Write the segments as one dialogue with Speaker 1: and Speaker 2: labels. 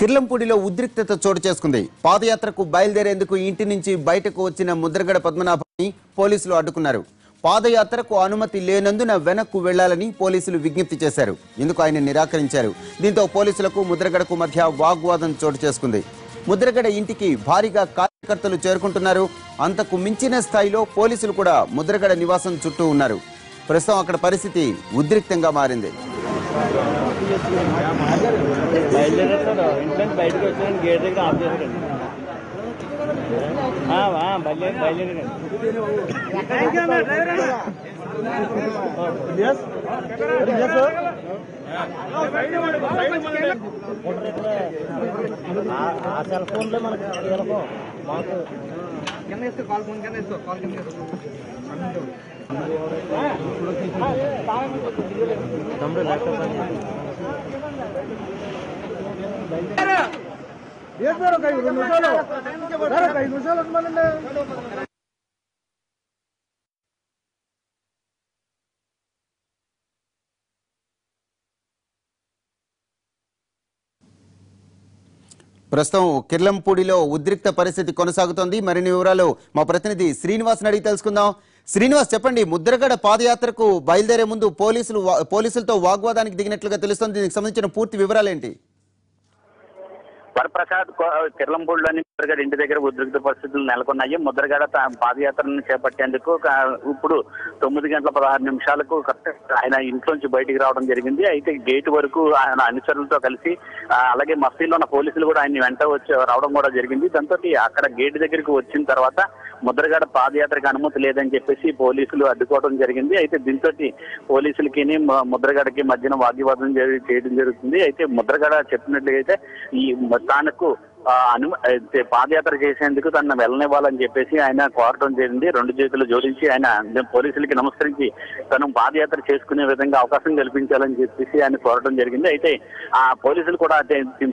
Speaker 1: కిర్లంపూడిలో ఉద్రిక్తత చోటు చేసుకుంది. పాదయాత్రకు బయలుదేరేందుకు ఇంటి నుంచి బయటకు వచ్చిన ముద్రగడ పద్మనాభాన్ని పోలీసులు అడ్డుకున్నారు. పాదయాత్రకు అనుమతి లేనందున వెనక్కు వెళ్ళాలని పోలీసులు విజ్ఞప్తి చేశారు. ఇందుకు ఆయన నిరాకరించారు. దీంతో పోలీసులకు ముద్రగడకు మధ్య వాగ్వాదం చోటు చేసుకుంది. ముద్రగడ ఇంటికి భారీగా కార్యకర్తలు చేరుకుంటున్నారు. అంతకు మించిన స్థాయిలో పోలీసులు కూడా ముద్రగడ నివాసం చుట్టూ ఉన్నారు. ప్రస్తుతం అక్కడ పరిస్థితి ఉద్రిక్తంగా మారింది.
Speaker 2: బయలుదేరేస్తాడు. ఇంట్లో బయటకు వచ్చాను గేట్ దగ్గర ఆఫ్ ఆ, బయలుదేరి బయలుదేరండి ఆ సెల్ ఫోన్లో మనకి కీలకం మాకు
Speaker 1: ప్రస్తుతం కిర్లంపూడిలో ఉద్రిక్త పరిస్థితి కొనసాగుతోంది. మరిన్ని వివరాలు మా ప్రతినిధి శ్రీనివాస్ అడిగి తెలుసుకుందాం. శ్రీనివాస్ చెప్పండి ముద్రగడ పాదయాత్రకు బయలుదేరే ముందు పోలీసులు పోలీసులతో వాగ్వాదానికి దిగినట్లుగా తెలుస్తుంది. దీనికి సంబంధించిన పూర్తి వివరాలు ఏంటి
Speaker 3: వరప్రసాద్ కిర్లంపూడిలోని ముద్రగడ ఇంటి దగ్గర ఉద్రిక్త పరిస్థితులు నెలకొన్నాయి. ముద్రగడ పాదయాత్రను చేపట్టేందుకు ఇప్పుడు తొమ్మిది గంటల పదహారు నిమిషాలకు కరెక్ట్ ఆయన ఇంట్లోంచి బయటికి రావడం జరిగింది. అయితే గేట్ వరకు ఆయన అనుచరులతో కలిసి అలాగే మసీల్లో ఉన్న పోలీసులు కూడా ఆయన వెంట వచ్చి రావడం కూడా జరిగింది. దాంతో అక్కడ గేట్ దగ్గరికి వచ్చిన తర్వాత ముద్రగడ పాదయాత్రకు అనుమతి లేదని చెప్పేసి పోలీసులు అడ్డుకోవడం జరిగింది. అయితే దీంతో పోలీసులకి ముద్రగడకి మధ్యన వాగ్వివాదం చేయడం జరుగుతుంది. అయితే ముద్రగడ చెప్పినట్లయితే ఈ తానకు అను అయితే పాదయాత్ర చేసేందుకు తనను వెళ్ళనివ్వాలని చెప్పేసి ఆయన కోరటం జరిగింది. రెండు చేతులు జోడించి ఆయన పోలీసులకి నమస్కరించి తను పాదయాత్ర చేసుకునే విధంగా అవకాశం కల్పించాలని చెప్పేసి ఆయన కోరటం జరిగింది. అయితే ఆ పోలీసులు కూడా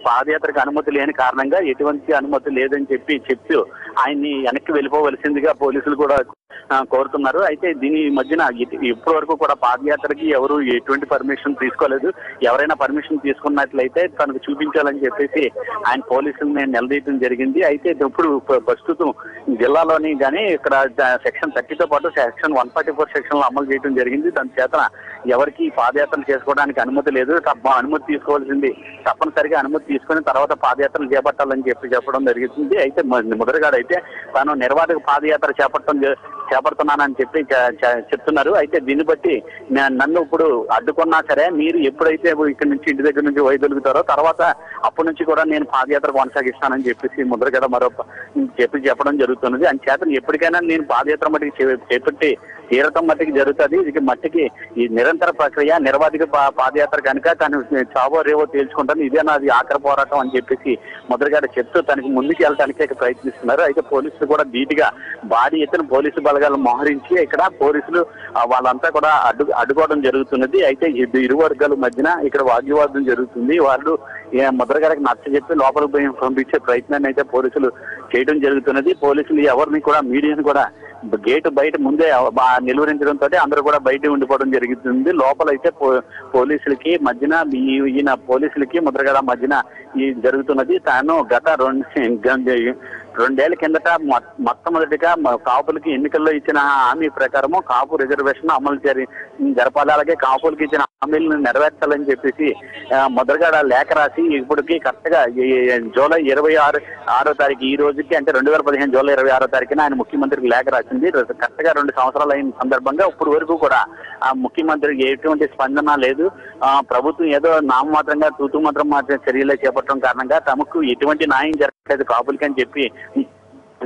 Speaker 3: పాదయాత్రకు అనుమతి లేని కారణంగా ఎటువంటి అనుమతి లేదని చెప్పి చెప్తూ ఆయన్ని వెనక్కి వెళ్ళిపోవలసిందిగా పోలీసులు కూడా కోరుతున్నారు. అయితే దీని మధ్యన ఇప్పటి వరకు కూడా పాదయాత్రకి ఎవరు ఎటువంటి పర్మిషన్ తీసుకోలేదు. ఎవరైనా పర్మిషన్ తీసుకున్నట్లయితే తనకు చూపించాలని చెప్పేసి ఆయన పోలీసుల్ని నిలదీయడం జరిగింది. అయితే ఇప్పుడు ప్రస్తుతం జిల్లాలోని కానీ ఇక్కడ సెక్షన్ థర్టీతో పాటు సెక్షన్ వన్ ఫార్టీ ఫోర్ సెక్షన్లో అమలు చేయడం జరిగింది. దాని చేత ఎవరికి పాదయాత్రలు చేసుకోవడానికి అనుమతి లేదు. తప్ప అనుమతి తీసుకోవాల్సింది. తప్పనిసరిగా అనుమతి తీసుకుని తర్వాత పాదయాత్రలు చేపట్టాలని చెప్పి చెప్పడం జరుగుతుంది అయితే మ- ముదరగాడు అయితే తాను నిర్వాహక పాదయాత్ర చేపట్టడం చేపడుతున్నానని చెప్పి చెప్తున్నారు. అయితే దీన్ని బట్టి నన్ను ఇప్పుడు అడ్డుకున్నా సరే మీరు ఎప్పుడైతే ఇక్కడ నుంచి ఇంటి దగ్గర నుంచి వైదొలుగుతారో తర్వాత అప్పటి నుంచి కూడా నేను పాదయాత్ర కొనసాగిస్తానని చెప్పేసి ముద్రగడ మరో చెప్పి చెప్పడం జరుగుతున్నది. అని చేత ఎప్పటికైనా నేను పాదయాత్ర మటుకు చేపట్టి తీరటం మట్టికి జరుగుతుంది. ఇది మట్టికి ఈ నిరంతర ప్రక్రియ నిర్వాధిక పాదయాత్ర కనుక తను చావో రేవో తేల్చుకుంటాను ఇదే నాది ఆఖరి పోరాటం అని చెప్పేసి ముద్రగడ చెప్తూ తనకి ముందుకు వెళ్ళడానికి ప్రయత్నిస్తున్నారు. అయితే పోలీసులు కూడా ధీటుగా భారీ ఎత్తున పోలీసు బలగాలు మోహరించి ఇక్కడ పోలీసులు వాళ్ళంతా కూడా అడ్డు అడ్డుకోవడం జరుగుతున్నది. అయితే ఇరు ఇరు వర్గాల మధ్యన ఇక్కడ వాగ్వివాదం జరుగుతుంది. వాళ్ళు ముద్ర గారికి నచ్చ చెప్పి లోపలికి పంపించే ప్రయత్నాన్ని అయితే పోలీసులు చేయడం జరుగుతున్నది. పోలీసులు ఎవరిని కూడా మీడియాని కూడా గేటు బయట ముందే బా- నిలువరించడంతో అందరూ కూడా బయట ఉండిపోవడం జరుగుతుంది లోపల అయితే పో- పోలీసులకి మధ్యన ఈయన పోలీసులకి ముద్రగడ మధ్యన ఈ జరుగుతున్నది. తాను గత రెండు రెండేళ్ళ కిందట మొ- మొట్టమొదటిగా కాపులకి ఎన్నికల్లో ఇచ్చిన హామీ ప్రకారము కాపు రిజర్వేషన్ అమలు జరి జరపాలి. అలాగే కాపులకి ఇచ్చిన హామీలను నెరవేర్చాలని చెప్పేసి మొదలుగా లేఖ రాసి ఇప్పటికి కరెక్ట్గా జూలై ఇరవై ఆరు ఆరో తారీఖు ఈ రోజుకి అంటే రెండు వేల పదిహేను జూలై ఇరవై ఆరో తారీఖున ఆయన ముఖ్యమంత్రికి లేఖ రాసింది. కరెక్ట్గా రెండు సంవత్సరాలు అయిన సందర్భంగా ఇప్పుడు వరకు కూడా ఆ ముఖ్యమంత్రికి ఎటువంటి స్పందన లేదు. ప్రభుత్వం ఏదో నామమాత్రంగా తూతు మాత్రం మాత్రం చర్యలు చేపట్టడం కారణంగా తమకు ఎటువంటి న్యాయం జరగలేదు కాపులకి అని చెప్పి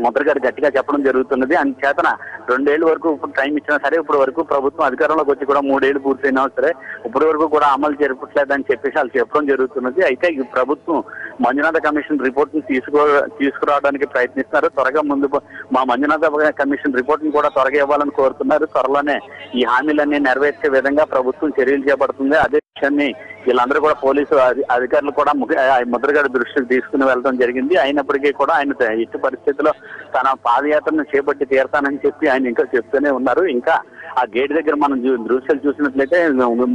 Speaker 3: ముద్రగారు గట్టిగా చెప్పడం జరుగుతున్నది. చేతన రెండేళ్ళ వరకు ఇప్పుడు టైం ఇచ్చినా సరే ఇప్పటి వరకు ప్రభుత్వం అధికారంలోకి వచ్చి కూడా మూడేళ్ళు పూర్తయినా సరే ఇప్పటి వరకు కూడా అమలు జరపట్లేదని చెప్పేసి వాళ్ళు చెప్పడం జరుగుతున్నది. అయితే ఈ ప్రభుత్వం మంజునాథ కమిషన్ రిపోర్ట్ని తీసుకో తీసుకురావడానికి ప్రయత్నిస్తున్నారు. త్వరగా ముందు మా మంజునాథ కమిషన్ రిపోర్ట్ని కూడా త్వరగా ఇవ్వాలని కోరుతున్నారు. త్వరలోనే ఈ హామీలన్నీ నెరవేర్చే విధంగా ప్రభుత్వం చర్యలు చేపడుతుంది. అదే విషయాన్ని వీళ్ళందరూ కూడా పోలీసు అధికారులు కూడా ఆ ముద్రగడ దృష్టికి తీసుకుని వెళ్ళడం జరిగింది. అయినప్పటికీ కూడా ఆయన ఎట్టి పరిస్థితిలో తన పాదయాత్రను చేపట్టి తీరతానని చెప్పి ఆయన ఇంకా చెప్తూనే ఉన్నారు. ఇంకా ఆ గేట్ దగ్గర మనం దృశ్యాలు చూసినట్లయితే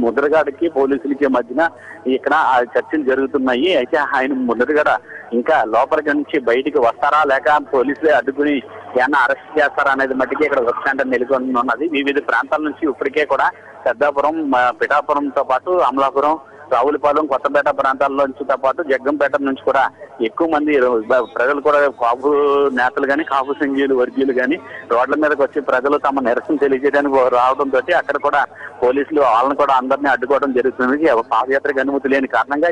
Speaker 3: ముద్రగాడికి పోలీసులకి మధ్యన ఇక్కడ ఆ చర్చలు జరుగుతున్నాయి. అయితే ఆయన ముద్రగడ ఇంకా లోపలికి నుంచి బయటికి వస్తారా లేక పోలీసులే అడ్డుకుని ఏమన్నా అరెస్ట్ చేస్తారా అనేది మట్టికి ఇక్కడ ఉత్కంఠ నెలకొని ఉన్నది వివిధ ప్రాంతాల నుంచి ఇప్పటికే కూడా పెద్దాపురం పిఠాపురంతో పాటు అమలాపురం రావులపాలెం కొత్తపేట ప్రాంతాల్లో నుంచితో పాటు జగ్గంపేట నుంచి కూడా ఎక్కువ మంది ప్రజలు కూడా కాపు నేతలు కానీ కాపు సంఘీయులు వర్గీయులు కానీ రోడ్ల మీదకి వచ్చి ప్రజలు తమ నిరసన తెలియజేయడానికి రావడం తోటి అక్కడ కూడా పోలీసులు వాళ్ళని కూడా అందరినీ అడ్డుకోవడం జరుగుతుంది. పాదయాత్రకు అనుమతి లేని కారణంగా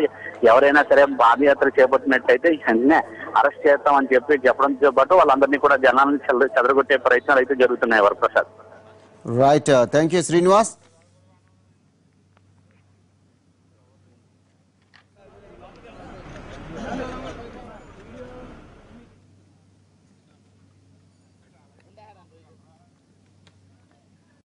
Speaker 3: ఎవరైనా సరే పాదయాత్ర చేపట్టినట్టయితే వెంటనే అరెస్ట్ చేస్తామని చెప్పి చెప్పడంతో పాటు వాళ్ళందరినీ కూడా జనాలను చెదర చెదరగొట్టే ప్రయత్నాలు అయితే జరుగుతున్నాయి Varaprasad.
Speaker 1: Right thank you Srinivas